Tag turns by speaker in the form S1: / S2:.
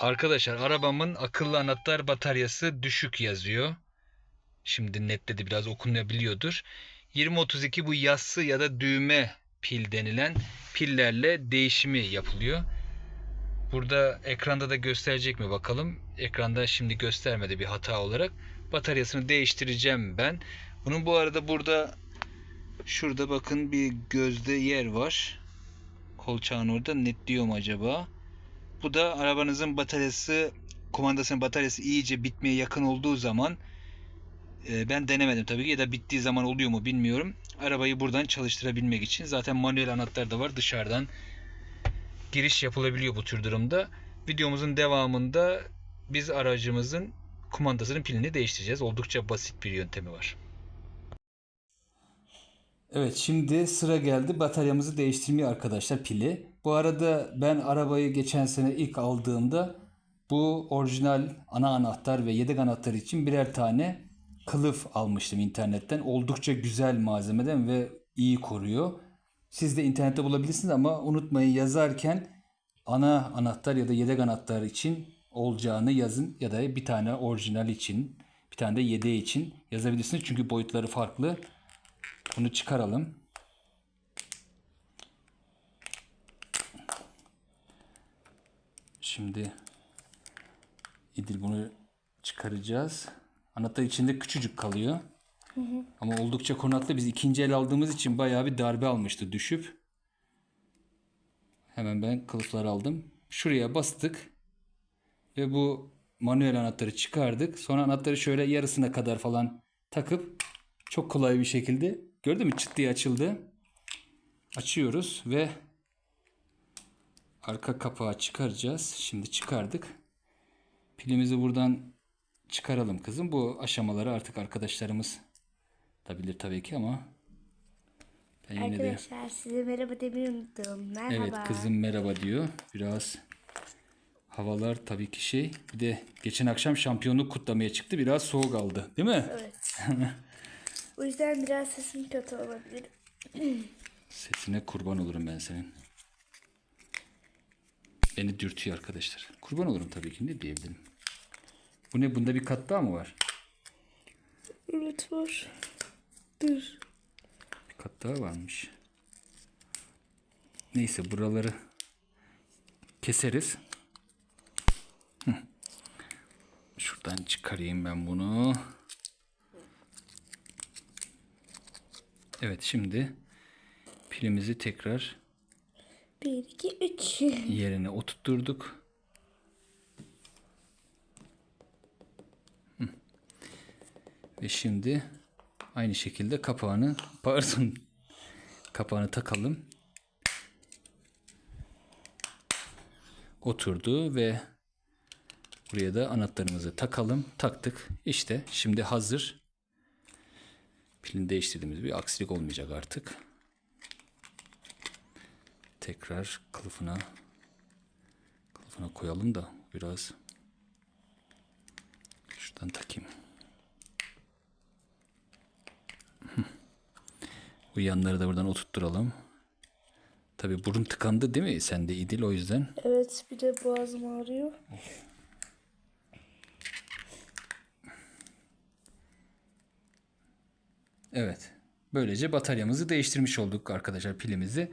S1: Arkadaşlar arabamın akıllı anahtar bataryası düşük yazıyor. Şimdi nette de biraz okunabiliyordur. 2032 bu yassı ya da düğme pil denilen pillerle değişimi yapılıyor. Burada ekranda da gösterecek mi bakalım. Ekranda şimdi göstermedi bir hata olarak. Bataryasını değiştireceğim ben. Bunun bu arada burada şurada bakın bir gözde yer var. Kolçağın orada netliyor mu acaba? Bu da arabanızın bataryası kumandasının bataryası iyice bitmeye yakın olduğu zaman e, ben denemedim tabii ki ya da bittiği zaman oluyor mu bilmiyorum. Arabayı buradan çalıştırabilmek için zaten manuel anahtar da var dışarıdan giriş yapılabiliyor bu tür durumda. Videomuzun devamında biz aracımızın kumandasının pilini değiştireceğiz. Oldukça basit bir yöntemi var.
S2: Evet şimdi sıra geldi bataryamızı değiştirmeye arkadaşlar pili. Bu arada ben arabayı geçen sene ilk aldığımda bu orijinal ana anahtar ve yedek anahtar için birer tane kılıf almıştım internetten. Oldukça güzel malzemeden ve iyi koruyor. Siz de internette bulabilirsiniz ama unutmayın yazarken ana anahtar ya da yedek anahtar için olacağını yazın ya da bir tane orijinal için bir tane de yedeği için yazabilirsiniz çünkü boyutları farklı. Bunu çıkaralım. Şimdi İdil bunu çıkaracağız. Anahtar içinde küçücük kalıyor. Ama oldukça korunaklı. Biz ikinci el aldığımız için bayağı bir darbe almıştı düşüp. Hemen ben kılıfları aldım. Şuraya bastık. Ve bu manuel anahtarı çıkardık. Sonra anahtarı şöyle yarısına kadar falan takıp çok kolay bir şekilde gördün mü çıt diye açıldı. Açıyoruz ve arka kapağı çıkaracağız. Şimdi çıkardık. Pilimizi buradan çıkaralım kızım. Bu aşamaları artık arkadaşlarımız da bilir tabii ki ama ben yine de
S3: Arkadaşlar size merhaba demeyi unuttum. Merhaba.
S2: Evet kızım merhaba diyor. Biraz havalar tabii ki şey. Bir de geçen akşam şampiyonluk kutlamaya çıktı. Biraz soğuk aldı. Değil mi?
S3: Evet. o yüzden biraz sesim kötü olabilir.
S2: Sesine kurban olurum ben senin. Beni dürtüyor arkadaşlar. Kurban olurum tabii ki ne diyebilirim. Bu ne? Bunda bir kat daha mı var?
S3: Evet var. Dur.
S2: Bir kat daha varmış. Neyse buraları keseriz. Hı. Şuradan çıkarayım ben bunu. Evet şimdi pilimizi tekrar
S3: 1, 2, 3.
S2: yerine oturtturduk. Ve şimdi aynı şekilde kapağını pardon kapağını takalım. Oturdu ve buraya da anahtarımızı takalım. Taktık. İşte şimdi hazır. Pilini değiştirdiğimiz bir aksilik olmayacak artık. Tekrar kılıfına kılıfına koyalım da biraz şuradan takayım. Bu yanları da buradan oturtturalım. Tabi burun tıkandı değil mi? Sen de İdil o yüzden.
S3: Evet bir de boğazım ağrıyor.
S2: Evet. Böylece bataryamızı değiştirmiş olduk arkadaşlar pilimizi.